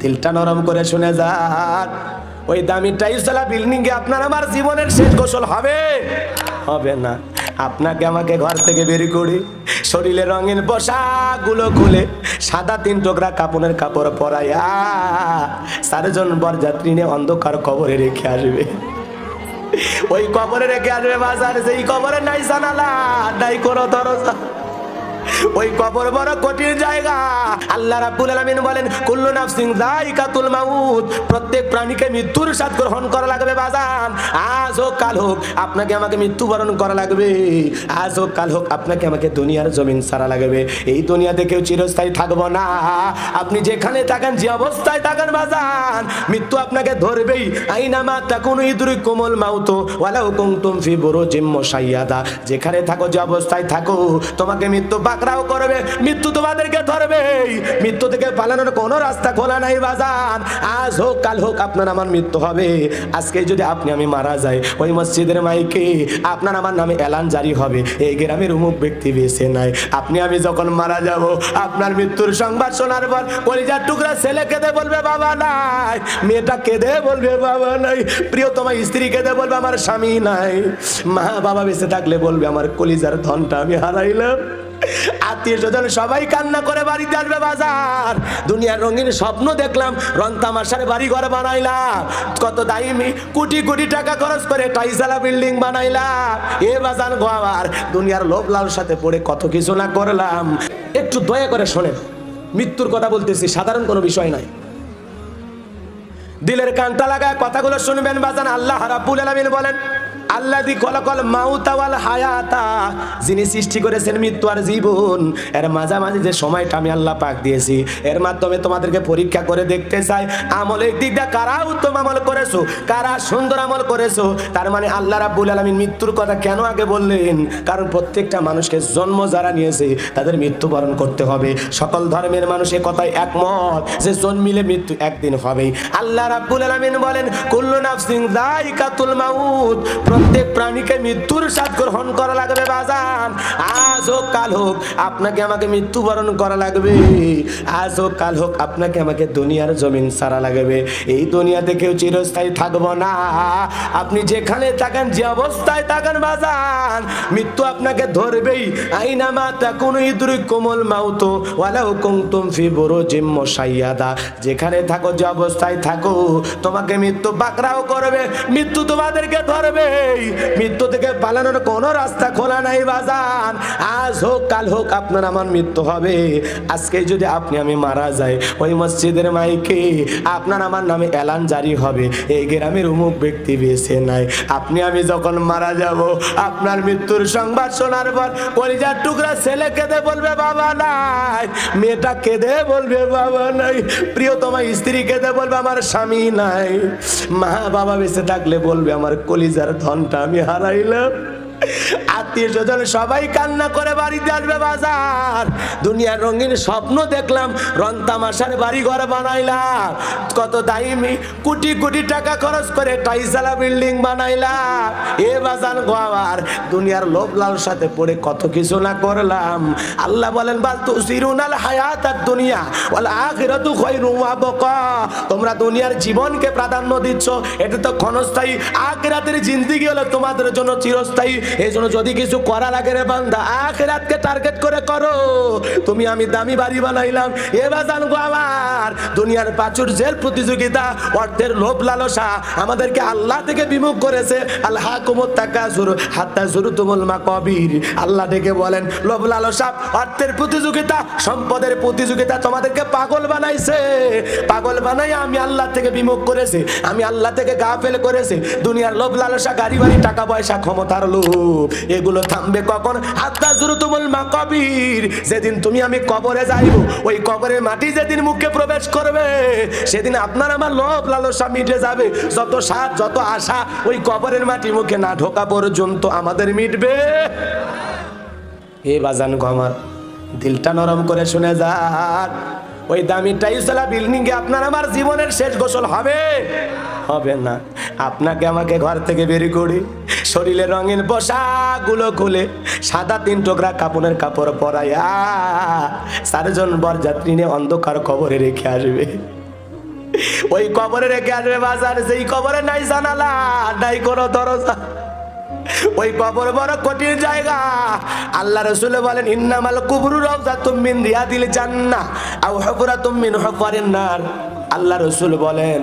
দিলটা নরম করে শুনে যান। ওই দামি টাইলসলা বিল্ডিং এ আপনার আমার জীবনের শেষ গোসল হবে। হবে না, আপনাকে আমাকে ঘর থেকে বের করে। শরীরে রঙিন পোশাকগুলো খুলে সাদা তিন টুকরা কাপড়ের কাপড় পরাইয়া চারজন বরযাত্রী নিয়ে অন্ধকার কবরে রেখে আসবে। ওই কবরে রেখে আসবে বাজার, সেই কবরে নাই জানালা, নাই কোনো দরজা। ওই কবর বড় কঠিন জায়গা। আল্লাহ রাব্বুল আলামিন বলেন, কুল্লু নাফসিন যায়িকাতুল মাউত। প্রত্যেক প্রাণীকে মৃত্যুর স্বাদ গ্রহণ করা লাগবে বাজান। আজ হোক, কাল হোক, আপনাকে আমাকে মৃত্যুবরণ করা লাগবে। আজ হোক, কাল হোক, আপনাকে আমাকে দুনিয়ার জমিন সারা লাগবে। এই দুনিয়াতে কেউ চিরস্থায়ী থাকব না। আপনি যেখানে থাকেন, যে অবস্থায় থাকেন বাজান, মৃত্যু আপনাকে ধরবেই। আইনামা তাকুন ইদুরি কোমল মাউতো ওয়ালাউ কুনতুম ফি বুরুজিম মুশাইয়াদা। যেখানে থাকো, যে অবস্থায় থাকো, তোমাকে মৃত্যু পাকড়াও করবে, মৃত্যু তোমাদেরকে ধরবে মৃত্যু থেকে পালানোর কোনো রাস্তা খোলা নাই বাজান আজ হোক, কাল হোক, আপনার আমার মৃত্যু হবে। আজকে যদি আপনি, আমি মারা যাই, ওই মসজিদের মাইকে আপনার আমার নামে এলান জারি হবে। এই গ্রামের উমুক ব্যক্তি বেছে নাই। আপনি, আমি যখন মারা যাব, আপনার মৃত্যুর সংবাদ শোনার পর কলিজার টুকরা ছেলে কেঁদে বলবে, বাবা নাই। মেয়েটা কেঁদে বলবে, বাবা নাই। প্রিয় তোমার স্ত্রী কেঁদে বলবে, আমার স্বামী নাই। মা, বাবা বেঁচে থাকলে বলবে, আমার কলিজার ধনটা আমি হারাইলাম। আত্মীয় স্বজন সবাই কান্না করে বাড়িতে আসবে বাজার। দুনিয়ার রঙিন স্বপ্ন দেখলাম, রং তামাশার বাড়ি ঘর বানাইলাম। কত দাইমি কোটি কোটি টাকা খরচ করে টাইসালা বিল্ডিং বানাইলাম। এ বাজান গোয়াবার দুনিয়ার লোভ লাল সাথে পড়ে কত কিছু না করলাম। একটু দয়া করে শোনেন, মৃত্যুর কথা বলতেছি, সাধারণ কোনো বিষয় নয়। দিলের কান্তা লাগায় কথাগুলো শুনবেন বাজান, আল্লাহ রাব্বুল আলামিন বলেন আল্লাদি কলকল মাউতা ওয়াল হায়াতা, যিনি সৃষ্টি করেছেন মৃত্যু আর জীবন, এর মাঝামাঝি যে সময়টা আমি আল্লাহ পাক দিয়েছি, এর মাধ্যমে তোমাদেরকে পরীক্ষা করে দেখতে চাই আমলের দিকটা কারা উত্তম আমল করেছ, কারা সুন্দর আমল করেছ, তার মানে আল্লাহ মৃত্যুর কথা কেন আগে বললেন? কারণ প্রত্যেকটা মানুষকে জন্ম যারা নিয়েছে, তাদের মৃত্যুবরণ করতে হবে। সকল ধর্মের মানুষ এ কথায় একমত যে জন্মিলে মৃত্যু একদিন হবেই। আল্লাহ রাব্বুল আলামিন বলেন, কুল্লু নাফসিন যায়িকাতুল মাউত প্রত্যেক প্রাণীকে মৃত্যুর স্বাদ গ্রহণ করা লাগবে বাজান। আজ হোক কাল হোক আপনাকে আমাকে মৃত্যুবরণ করা লাগবে। আজ হোক কাল হোক আপনাকে আমাকে দুনিয়ার জমিন সারা লাগবে। এই দুনিয়াতে কেউ চিরস্থায়ী থাকব না। আপনি যেখানে থাকেন, যে অবস্থায় থাকেন বাজান, মৃত্যু আপনাকে ধরবেই। আইনা আইনামা তাকুন ইদুরি কোমল মাউতো ওয়ালাউ কুনতুম ফি বুরুজিম মুশাইয়াদা। যেখানে থাকো, যে অবস্থায় থাকো, তোমাকে মৃত্যু পাকড়াও করবে, মৃত্যু তোমাদেরকে ধরবে। মৃত্যু থেকে পালানোর কোনো রাস্তা খোলা নাই বাজান। আজ হোক, কাল হোক, আপনার আমার মৃত্যু হবে। আজকে যদি আপনি, আমি মারা যাই, ওই মসজিদের মাইকে আপনার আমার নামে এলান জারি হবে। এই গ্রামের উমুক ব্যক্তি বেছে নাই। আপনি, আমি যখন মারা যাব, আপনার মৃত্যুর সংবাদ শোনার পর কলিজার টুকরা ছেলে কেঁদে বলবে, বাবা নাই। মেয়েটা কেঁদে বলবে, বাবা নাই। প্রিয় তোমার স্ত্রী কেঁদে বলবে, আমার স্বামী নাই। মা বাবা বেঁচে থাকলে বলবে, আমার কলিজার ধনটা আমি হারাইলাম আত্মীয় স্বজন সবাই কান্না করে বাড়িতে আসবে বাজার। দুনিয়ার রঙিন স্বপ্ন দেখলাম, রং তামাশার বাড়ি ঘর বানাইলাম। কত দাইমি কোটি কোটি টাকা খরচ করে টাইসালা বিল্ডিং বানাইলাম। এ বাজান গোয়াবার দুনিয়ার লোভ সাথে পড়ে কত কিছু না করলাম। আল্লাহ বলেন, বাল তু সিরুনাল হায়াত আর দুনিয়া, ওয়াল আখিরাতু খায়রুম ওয়া বাকা তোমরা দুনিয়ার জীবনকে প্রাধান্য দিচ্ছ, এটা তো ক্ষণস্থায়ী। আখিরাতের জিন্দেগি হলো তোমাদের জন্য চিরস্থায়ী। এই জন্য যদি কিছু করা লাগে রে বান্দা, আখিরাতকে টার্গেট করে করো। তুমি আমি দামি বাড়ি বানাইলাম। এ বাজান গো আমার, দুনিয়ার পাচুর জেল প্রতিযোগিতা অর্থের লোভ লালসা, আমাদেরকে আল্লাহ থেকে বিমুখ করেছে। আল্লাহ কুমত তাকাসুর হাত্তা শুরু তুমুল মা কবির আল্লাহ ডেকে বলেন, লোভ লালসা অর্থের প্রতিযোগিতা, সম্পদের প্রতিযোগিতা তোমাদেরকে পাগল বানাইছে। পাগল বানাই আমি আল্লাহ থেকে বিমুখ করেছে। আমি আল্লাহ থেকে গা ফেলে করেছে। দুনিয়ার লোভ লালসা, গাড়ি বাড়ি, টাকা পয়সা, ক্ষমতার লোভ। এগুলো থামবে কখন? হাত্তা শুরু তুমুল মা কবির যেদিন তুমি আমি কবরে যাইব, ওই কবরের মাটি যেদিন মুখে প্রবেশ করবে, সেদিন আপনার আমার লোভ লালসা মিটে যাবে। যত সাত যত আশা, ওই কবরের মাটি মুখে না ঢোকা পর্যন্ত আমাদের মিটবে। এ বাজান গো আমার, দিলটা নরম করে শুনে যান। ওই দামি টাইসলা বিল্ডিং এ আপনার আমার জীবনের শেষ গোসল হবে? হবে না। আপনাকে আমাকে ঘর থেকে বের করে। শরীরে রঙিন পোশাকগুলো খুলে সাদা তিন টুকরা কাপড়ের কাপড় পরাইয়া চারজন বরযাত্রী নিয়ে অন্ধকার কবরে রেখে আসবে। ওই কবরে রেখে আসবে বাজার, সেই কবরে নাই জানালা, নাই কোনো দরজা। ওই কবর বড় কঠিন জায়গা। আল্লাহ রসুল বলেন, ইন্নামাল কুবরু রওজা তুমিন রিয়াদিল জান্নাহ আও হুফরাতুম মিন হুফারিন নার। আল্লাহ রসুল বলেন